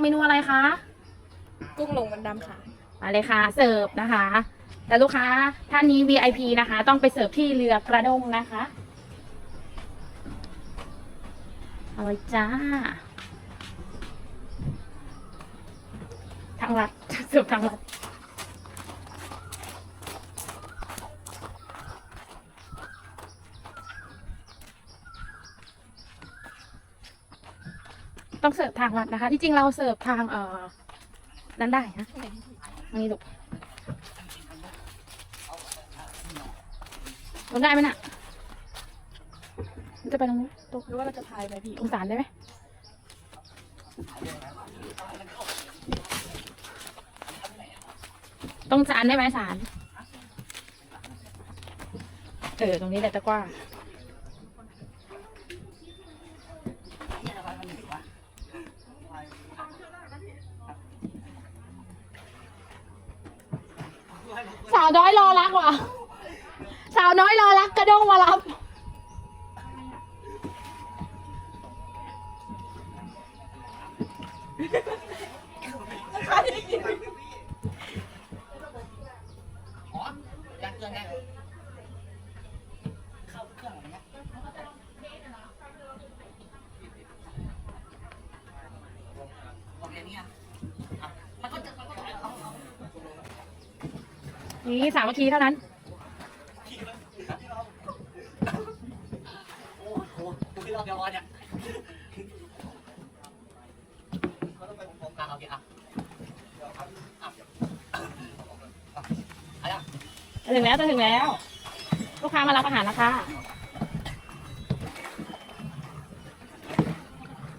เมนูอะไรคะ กุ้งลงมันดำค่ะ มาเลยค่ะ เสิร์ฟนะคะ แต่ลูกค้าท่านนี้ VIP นะคะ ต้องไปเสิร์ฟที่เรือกระด้งนะคะเอาเลยจ้า ทางรัดเสิร์ฟทางรัด ต้องเสิร์ฟทางรัดนะคะ ที่จริงเราเสิร์ฟทางเอ่อนั้นได้นะอันนี้ลูกลงได้ไหมน่ะมันจะไปตรงนู้นตรงหรือว่าเราจะพายไปพี่ตรงศาลได้ไหมตรงศาลได้ไหมศาลเออตรงนี้แหละจะกว้าาวน้อยรอรักว่ะ สาวน้อยรอรักกระด้งมารับ อยากเครื่องด้เข้าเครื่องอะไรเงี้ยโอเคเนี่ยอะมันก็จะมันก็จะเอาเอา นี่สามนาทีเท่านั้น โอ้โหกูที่รอบเดียววันเนี่ยเขาต้องไปพร้อมๆกันโอเคอะอะอะอะจะถึงแล้วจะถึงแล้ว ลูกค้ามารับอาหารแล้วค่ะ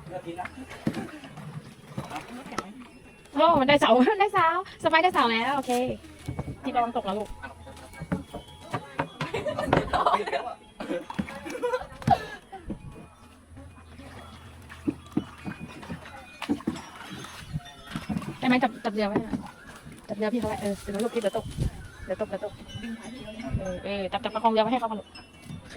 เลือกกินนะโอ้มันได้เสาได้เสาสไปได้เสาแล้ว โอเค ที่ระวังตกแล้วลูกได้ไหมจับจับเรือไว้หน่อยจับเรือพี่เขาไว้เออเดี๋ยวลูกพี่เดี๋ยวตกเดี๋ยวตกเดี๋ยวตกเออเออจับจับประคองเรือไว้ให้เขาก่อนลูกโอเค